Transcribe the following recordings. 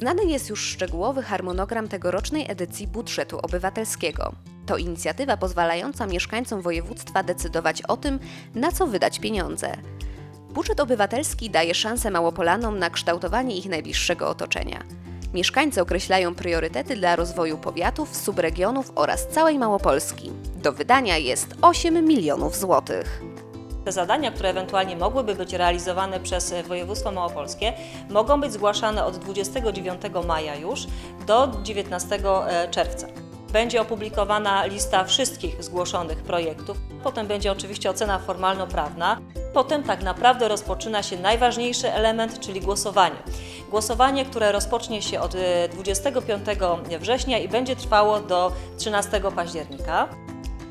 Znany jest już szczegółowy harmonogram tegorocznej edycji budżetu obywatelskiego. To inicjatywa pozwalająca mieszkańcom województwa decydować o tym, na co wydać pieniądze. Budżet obywatelski daje szansę Małopolanom na kształtowanie ich najbliższego otoczenia. Mieszkańcy określają priorytety dla rozwoju powiatów, subregionów oraz całej Małopolski. Do wydania jest 8 milionów złotych. Te zadania, które ewentualnie mogłyby być realizowane przez e, województwo małopolskie, mogą być zgłaszane od 29 maja już do 19 czerwca. Będzie opublikowana lista wszystkich zgłoszonych projektów. Potem będzie oczywiście ocena formalno-prawna. Potem tak naprawdę rozpoczyna się najważniejszy element, czyli głosowanie. Głosowanie, które rozpocznie się od e, 25 września i będzie trwało do 13 października.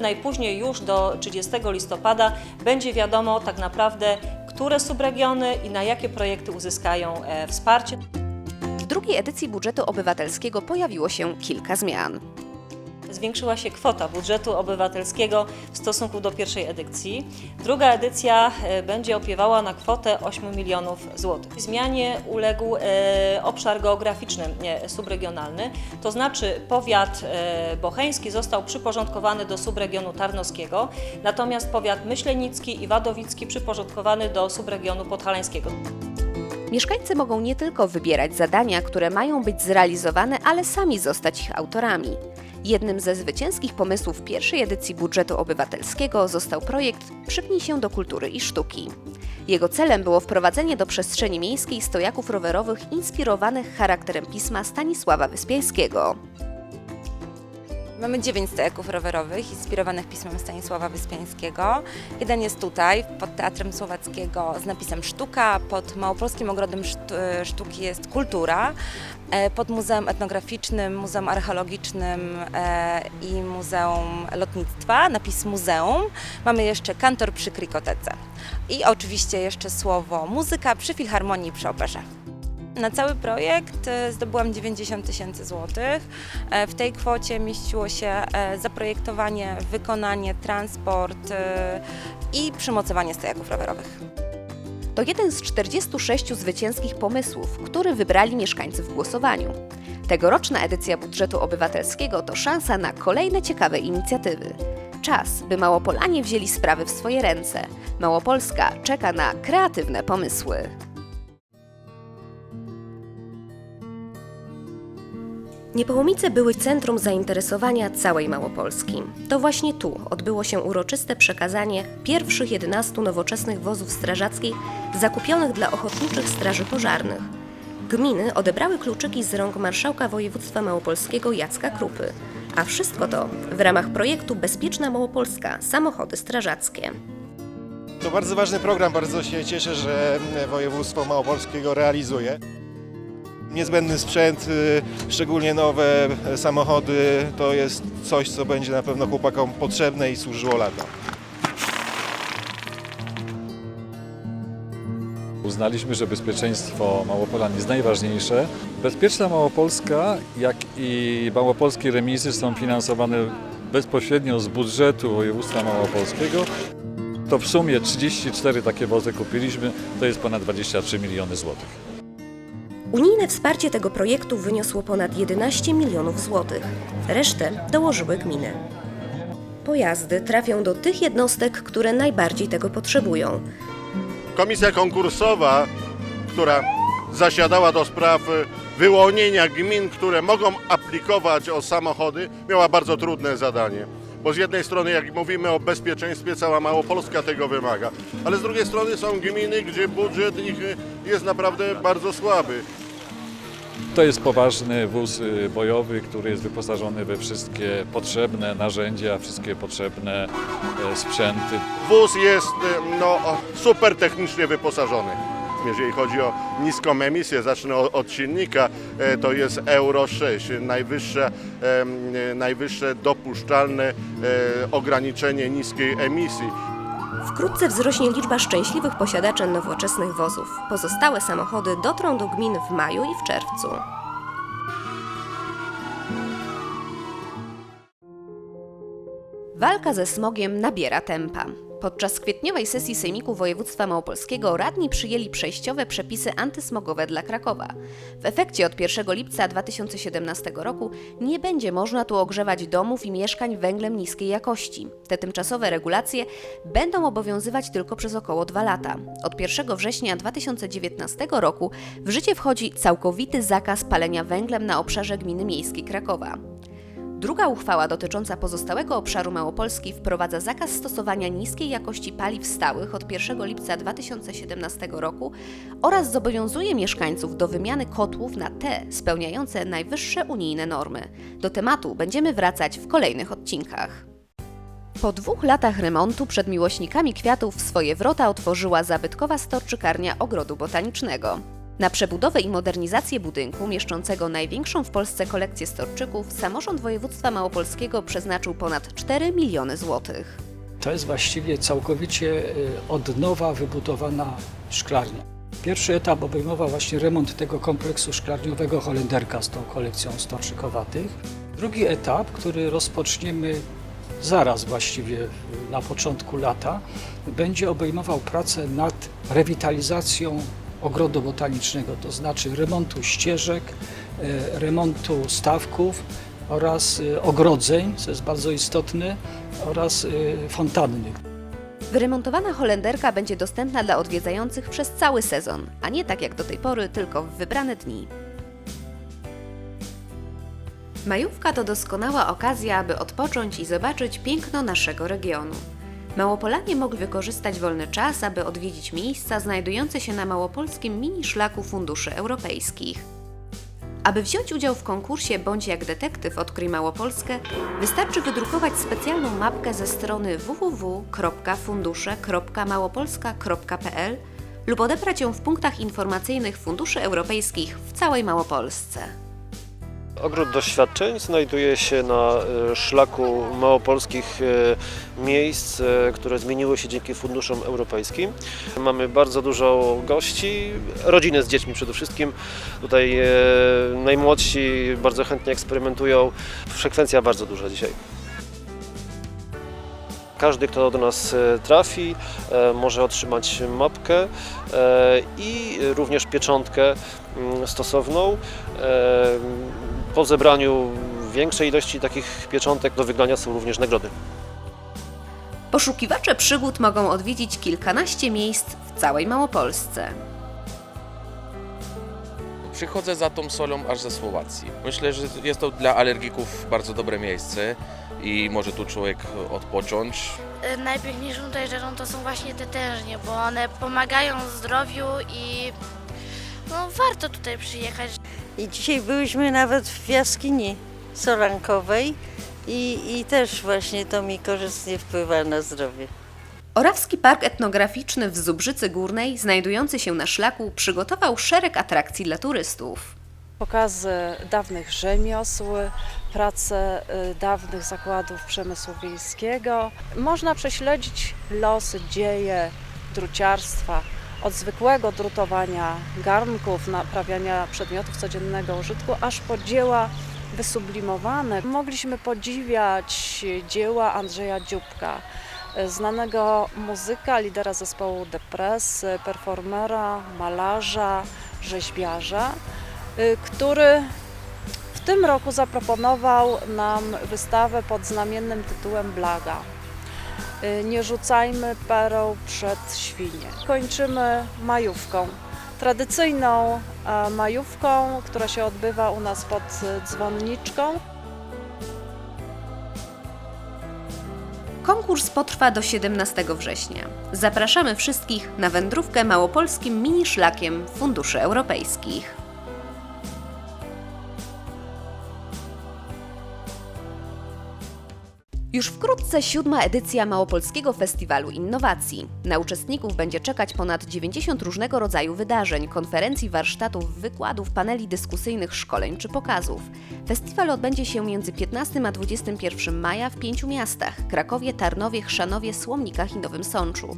Najpóźniej już do 30 listopada będzie wiadomo tak naprawdę, które subregiony i na jakie projekty uzyskają e, wsparcie. W drugiej edycji budżetu obywatelskiego pojawiło się kilka zmian. Zwiększyła się kwota budżetu obywatelskiego w stosunku do pierwszej edycji. Druga edycja e, będzie opiewała na kwotę 8 milionów złotych. Zmianie uległ e, obszar geograficzny subregionalny, to znaczy powiat e, bocheński został przyporządkowany do subregionu tarnowskiego, natomiast powiat myślenicki i wadowicki przyporządkowany do subregionu podhalańskiego. Mieszkańcy mogą nie tylko wybierać zadania, które mają być zrealizowane, ale sami zostać ich autorami. Jednym ze zwycięskich pomysłów pierwszej edycji budżetu obywatelskiego został projekt Przypnij się do kultury i sztuki. Jego celem było wprowadzenie do przestrzeni miejskiej stojaków rowerowych inspirowanych charakterem pisma Stanisława Wyspiańskiego. Mamy dziewięć stojaków rowerowych inspirowanych pismem Stanisława Wyspiańskiego. Jeden jest tutaj, pod Teatrem Słowackiego z napisem Sztuka, pod Małopolskim Ogrodem Szt- Sztuki jest Kultura, e, pod Muzeum Etnograficznym, Muzeum Archeologicznym e, i Muzeum Lotnictwa napis Muzeum. Mamy jeszcze kantor przy Krikotece i oczywiście jeszcze słowo muzyka przy Filharmonii przy Operze. Na cały projekt e, zdobyłam 90 tysięcy złotych. E, W tej kwocie mieściło się e, zaprojektowanie, wykonanie, transport i przymocowanie stojaków rowerowych. To jeden z 46 zwycięskich pomysłów, który wybrali mieszkańcy w głosowaniu. Tegoroczna edycja budżetu obywatelskiego to szansa na kolejne ciekawe inicjatywy. Czas, by Małopolanie wzięli sprawy w swoje ręce. Małopolska czeka na kreatywne pomysły. Niepołomice były centrum zainteresowania całej Małopolski. To właśnie tu odbyło się uroczyste przekazanie pierwszych 11 nowoczesnych wozów strażackich zakupionych dla ochotniczych straży pożarnych. Gminy odebrały kluczyki z rąk marszałka województwa małopolskiego Jacka Krupy. A wszystko to w ramach projektu Bezpieczna Małopolska samochody strażackie. To bardzo ważny program, bardzo się cieszę, że województwo małopolskie go realizuje. Niezbędny sprzęt, y, szczególnie nowe samochody, to jest coś, co będzie na pewno chłopakom potrzebne i służyło lata. Uznaliśmy, że bezpieczeństwo Małopolan jest najważniejsze. Bezpieczna Małopolska, jak i małopolskie remizy są finansowane bezpośrednio z budżetu województwa małopolskiego. To w sumie 34 takie wozy kupiliśmy, to jest ponad 23 miliony złotych. Unijne wsparcie tego projektu wyniosło ponad 11 milionów złotych. Resztę dołożyły gminy. Pojazdy trafią do tych jednostek, które najbardziej tego potrzebują. Komisja konkursowa, która zasiadała do spraw wyłonienia gmin, które mogą aplikować o samochody, miała bardzo trudne zadanie. Bo z jednej strony, jak mówimy o bezpieczeństwie, cała Małopolska tego wymaga, ale z drugiej strony są gminy, gdzie budżet ich jest naprawdę bardzo słaby. To jest poważny wóz y, bojowy, który jest wyposażony we wszystkie potrzebne narzędzia, wszystkie potrzebne e, sprzęty. Wóz jest no, super technicznie wyposażony. Jeżeli chodzi o niską emisję, zacznę od silnika, e, to jest Euro 6, najwyższe, e, najwyższe dopuszczalne ograniczenie niskiej emisji. Wkrótce wzrośnie liczba szczęśliwych posiadaczy nowoczesnych wozów. Pozostałe samochody dotrą do gmin w maju i w czerwcu. Walka ze smogiem nabiera tempa. Podczas kwietniowej sesji Sejmiku Województwa Małopolskiego radni przyjęli przejściowe przepisy antysmogowe dla Krakowa. W efekcie od 1 lipca 2017 roku nie będzie można tu ogrzewać domów i mieszkań węglem niskiej jakości. Te tymczasowe regulacje będą obowiązywać tylko przez około dwa lata. Od 1 września 2019 roku w życie wchodzi całkowity zakaz palenia węglem na obszarze gminy miejskiej Krakowa. Druga uchwała dotycząca pozostałego obszaru Małopolski wprowadza zakaz stosowania niskiej jakości paliw stałych od 1 lipca 2017 roku oraz zobowiązuje mieszkańców do wymiany kotłów na te spełniające najwyższe unijne normy. Do tematu będziemy wracać w kolejnych odcinkach. Po dwóch latach remontu przed miłośnikami kwiatów swoje wrota otworzyła zabytkowa storczykarnia Ogrodu Botanicznego. Na przebudowę i modernizację budynku mieszczącego największą w Polsce kolekcję storczyków samorząd województwa małopolskiego przeznaczył ponad 4 miliony złotych. To jest właściwie całkowicie y, od nowa wybudowana szklarnia. Pierwszy etap obejmował właśnie remont tego kompleksu szklarniowego Holenderka z tą kolekcją storczykowatych. Drugi etap, który rozpoczniemy zaraz właściwie y, na początku lata, będzie obejmował pracę nad rewitalizacją ogrodu botanicznego, to znaczy remontu ścieżek, y, remontu stawków oraz y, ogrodzeń, co jest bardzo istotne, oraz y, fontanny. Wyremontowana Holenderka będzie dostępna dla odwiedzających przez cały sezon, a nie tak jak do tej pory tylko w wybrane dni. Majówka to doskonała okazja, aby odpocząć i zobaczyć piękno naszego regionu. Małopolanie mogli wykorzystać wolny czas, aby odwiedzić miejsca znajdujące się na małopolskim mini szlaku funduszy europejskich. Aby wziąć udział w konkursie Bądź jak detektyw Odkryj Małopolskę, wystarczy wydrukować specjalną mapkę ze strony www.fundusze.małopolska.pl lub odebrać ją w punktach informacyjnych funduszy europejskich w całej Małopolsce. Ogród doświadczeń znajduje się na e, szlaku małopolskich e, miejsc, e, które zmieniły się dzięki funduszom europejskim. Mamy bardzo dużo gości, rodziny z dziećmi przede wszystkim. Tutaj najmłodsi bardzo chętnie eksperymentują. Frekwencja bardzo duża dzisiaj. Każdy, kto do nas trafi, może otrzymać mapkę i również pieczątkę mm, stosowną. E, Po zebraniu większej ilości takich pieczątek do wygrania są również nagrody. Poszukiwacze przygód mogą odwiedzić kilkanaście miejsc w całej Małopolsce. Przychodzę za tą solą aż ze Słowacji. Myślę, że jest to dla alergików bardzo dobre miejsce i może tu człowiek odpocząć. Y, Najpiękniejszą tutaj rzeczą to są właśnie te tężnie, bo one pomagają zdrowiu i no, warto tutaj przyjechać. I dzisiaj byliśmy nawet w jaskini sorankowej i, i też właśnie to mi korzystnie wpływa na zdrowie. Orawski Park Etnograficzny w Zubrzycy Górnej, znajdujący się na szlaku, przygotował szereg atrakcji dla turystów. pokazy dawnych rzemiosł, prace y, dawnych zakładów przemysłu wiejskiego. Można prześledzić losy, dzieje druciarstwa, od zwykłego drutowania garnków, naprawiania przedmiotów codziennego użytku, aż po dzieła wysublimowane. Mogliśmy podziwiać dzieła Andrzeja Dzióbka, znanego muzyka, lidera zespołu Depres, performera, malarza, rzeźbiarza y, który w tym roku zaproponował nam wystawę pod znamiennym tytułem Blaga. Y, Nie rzucajmy pereł przed świnie. Kończymy majówką. Tradycyjną e, majówką, która się odbywa u nas pod y, dzwonniczką. Konkurs potrwa do 17 września. Zapraszamy wszystkich na wędrówkę małopolskim mini szlakiem funduszy europejskich. Już wkrótce siódma edycja Małopolskiego Festiwalu Innowacji. Na uczestników będzie czekać ponad 90 różnego rodzaju wydarzeń, konferencji, warsztatów, wykładów, paneli dyskusyjnych, szkoleń czy pokazów. Festiwal odbędzie się między 15 a 21 maja w pięciu miastach: Krakowie, Tarnowie, Chrzanowie, Słomnikach i Nowym Sączu.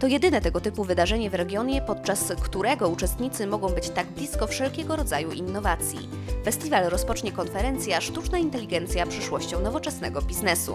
To jedyne tego typu wydarzenie w regionie, podczas którego uczestnicy mogą być tak blisko wszelkiego rodzaju innowacji. Festiwal rozpocznie konferencja Sztuczna inteligencja przyszłością nowoczesnego biznesu.